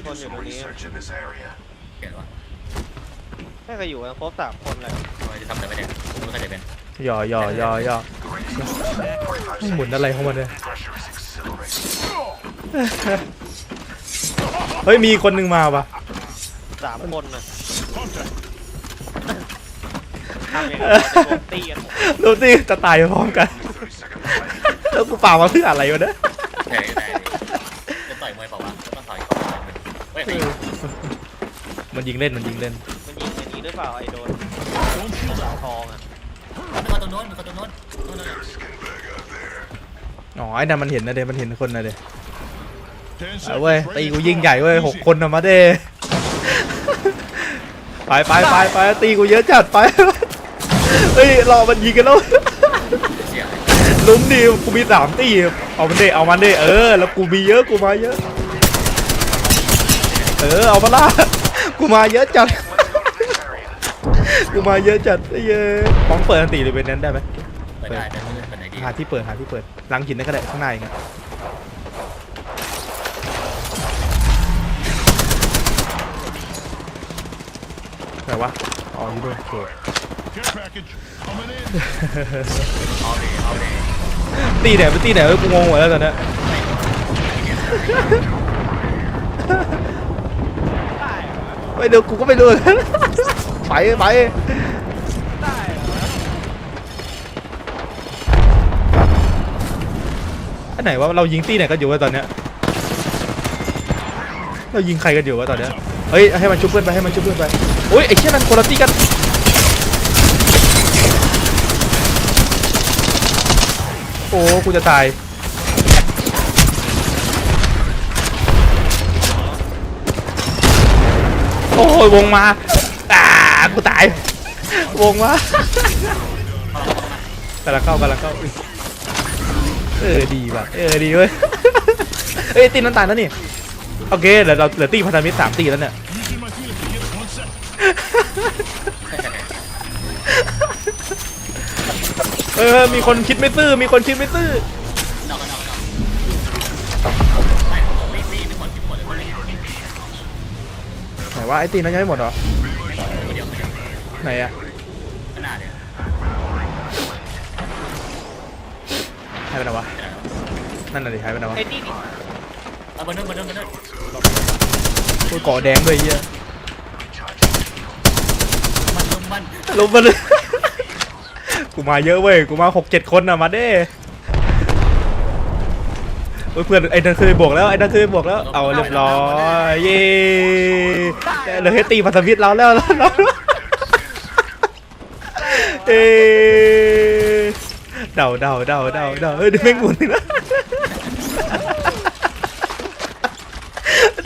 มีคนอยู่ตรงนี้ research in this area. เปลี่ยนวะน่าจะอยู่กันครบสามคนเลยทำไมจะทำอะไรไม่ได้ผมไม่เคยจะเป็นย่อย่อย่อย่อ Great. หมุนอะไรของมันเนี่ย Pressure is exhilarating. เฮ้ยมีคนหนึงมาปะสามคนน่ะทำอย่างนี้จะโดนตีกันหมดรู้สิจะตายพร้อมกัน 30 second delay. แล้วกูป่ามาเพื่ออะไรวะเนี่ย ใช่ได้จะต่อยมวยเปล่าวะต้องต่อยก่อนเฮ้ย มันยิงเล่นมันยิงเล่น มันยิงอย่างนี้หรือเปล่าไอ้โดนดาวทองอะมันมาตรงโน้นมันมาตรงโน้นโน้นอ๋อไอ้นั่นมันเห็นนะเดมันเห็นคนนะเดเอาเว้ยตีกูยิงใหญ่เว้ยหกคนนะมาเด้ไปไปไปไปตีกูเยอะจัดไปเฮ้ยรอมันยิงกันแล้วเสียลุ้มดิกูมีสามตีเอามันเด้เอามันเด้เออแล้วกูมีเยอะกูมาเยอะ เออเอามาล่ากูมาเยอะจัด กูมาเยอะจัดไอ้เย้ยป้องเปิดอันตีหรือเป็นนั้นได้ไหมเปิดได้ได้เปิดไหนดีหาที่เปิดหาที่เปิดหลังหินนั่นก็ได้ข้างในไงไหนวะอ๋ออยู่ด้วยโอเค Care package coming in. เอาเลยเอาเลยตีไหนเป็นตีไหนเอ้ยกูงงหมดแล้วตอนเนี้ยได้เหรอ ไม่เดี๋ยวกูก็ไม่รู้เหมือนกันไปไปได้เหรออันไหนว่าเรายิงตีไหนกันอยู่วะตอนเนี้ยเรายิงใครกันอยู่วะตอนเนี้ยเฮ้ยให้มันชุบเพื่อนไปให้มันชุบเพื่อนไปโอ้ยไอ้เชี่ยนั่นคนละตีกันโอ้กูจะตาย อ้ยวงมาอ่ากูตายวงมากำลังเข้ากำลังเข้าอุ๊ยเออดีว่ะเออดีเว้ยเอ้ยตีน้ำตาลแล้วนี่โอเคเดี๋ยวเราเหลือตีพันธมิตรสามตีแล้วเนี่ยเออมีคนคิดไม่ซื่อมีคนคิดไม่ซื่อ นว่าไอ้ตีนั้นยังไม่หมดเหรอคนเดียวคนเดียวไหนอะขนาดเนี่ยหายไปไหนวะ นั่นน่ะดิหายไปไหนวะไอ้นี่นี่เอาบนนู้นบนนู้นบนนู้นโอ้ยเกาะแดงด้วยเหี้ยมันลมมันลงมาเลยกูมาเยอะเว้ย กูมาหกเจ็ดคนอะมาเด้ โอ้ยเพื่อนไอ้นั่นเคยบวกแล้วไอ้นั่นเคยบวกแล้วเอาเรียบร้อยเย้เหลือให้ตีพันธมิตรเราแล้วแล้วแล้วเอ้เดาเดาเดาเดาเดาเฮ้ยเดี๋ยวแม่งหมุนอีกแล้ว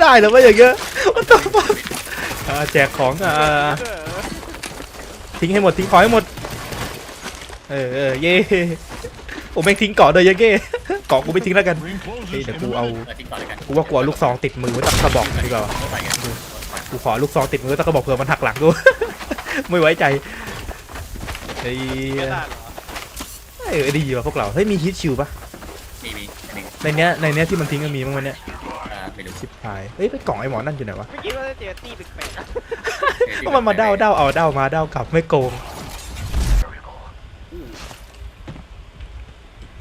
ได้แล้ววะอย่างเงี้ยมันต้องมาอ่าแจกของอ่าเออทิ้งให้หมดทิ้งของให้หมดเออเออเย่ ผมแม่งทิ้งเกาะเลยยังเก้เกาะกูไม่ทิ้งแล้วกัน Ring เฮ้ย closes เดี๋ยว in กู a เอา minute. เราทิ้งต่อเลยกันกูว่ากลัวลูกซองติดมือไว้ตักกระบอกดีกว่ารถไฟกันกูขอลูกซองติดมือตักกระบอกเผื่อมันหักหลังกู ไม่ไว้ใจเฮ้ยไม่ได้เหรอเออดีว่ะพวกเราเฮ้ยมีฮิตชิวปะมีมีอันนี้ในเนี้ยในเนี้ยที่มันทิ้งมันมีมั้งมันเนี้ยอ่าไม่รู้ชิบหายเฮ้ยไปกล่องไอ้หมอนั่นอยู่ไหนวะไม่คิดว่าจะเจอตี้แปลกๆอะก็มันมาเด้าเด้าเอาเด้ามาเด้ากลับไม่โกง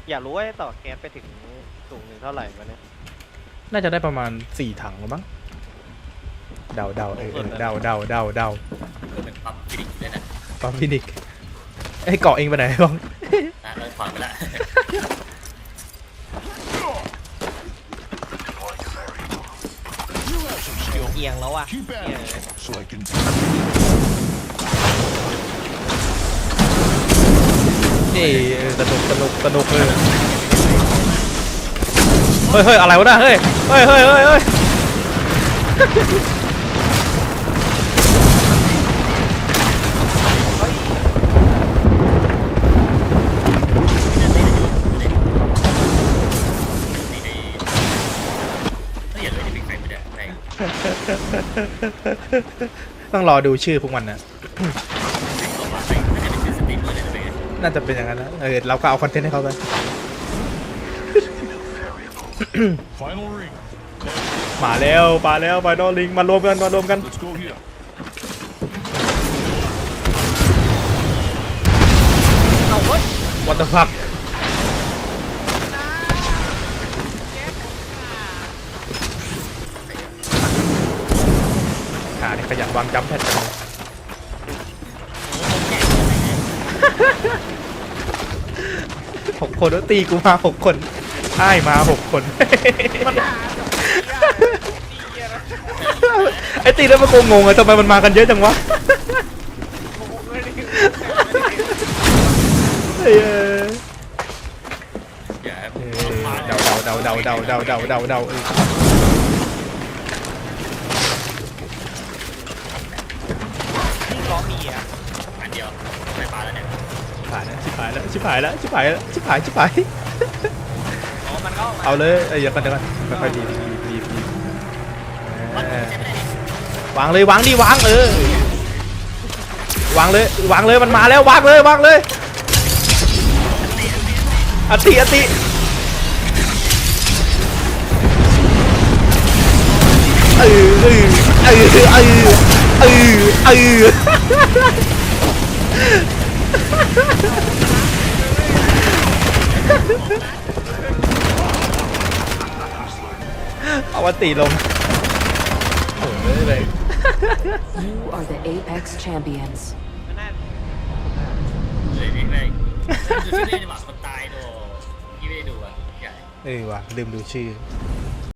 อยากรู้ว่าต่อแก๊สไปถึงสูงถึงเท่าไหร่วะเนี่ย น่าจะได้ประมาณสี่ถังหรือมั้งเดาเดาเออเออเดาเดาเดาเดาเป็นปั๊มฟินิกด้วยนะปั๊มฟินิกไอ้ยเกาะเองไปไหนบ้างอะเราผ่านไปละเอียงแล้วอะ Keep at เนี่ย it so I can เอ้ยเออสนุกสนุกสนุกเลยเฮ้ยเฮ้ยอะไรวะน่ะเฮ้ยเฮ้ยเฮ้ยเฮ้ยเฮ้ยต้องรอดูชื่อพวกมันนะ น่าจะเป็นอย่างนั้นนะเออเราก็เอาคอนเทนต์ให้เขาไป final ring. มามาแล้วมาแล้วไฟนอลลิงมารวมกันมารวมกัน Let's go here. เอาเว้ย What the fuck ขาเนี่ยขยันวางจัมป์แพทกันเลยหก หกคนแล้วตีกูมาหกคนไอ้มาหกคนไอ้ตีแล้วมันคงงงอะทำไมมันมากันเยอะจังวะเฮ้ยเอออย่าเออเดาเดาเดาเดาเดาเดาเดาเดาเดาเออายแล้วชิบหายแล้วชิบหายแล้วชิบหายแล้วชิบหายชิบหาย อ๋อมันก็ออกมาเอาเลย เอ้ยอย่ากันเดี๋ยวกันค่อยๆดีดีดีดีมันเออใช้ไม่ได้ดิวางเลยวางดิวางเออวางเลยวางเลยมันมาแล้ววางเลยวางเลยอติอติเออเออเออเออเออเออ เอาอติลงโอ้ยเลย You are the Apex champions. มันน่าเลยวิ่งเลยดูชื่อเล่นดีกว่าคนตายโดยี่ไม่ได้ดูอะใหญ่ เออว่ะลืมดูชื่อ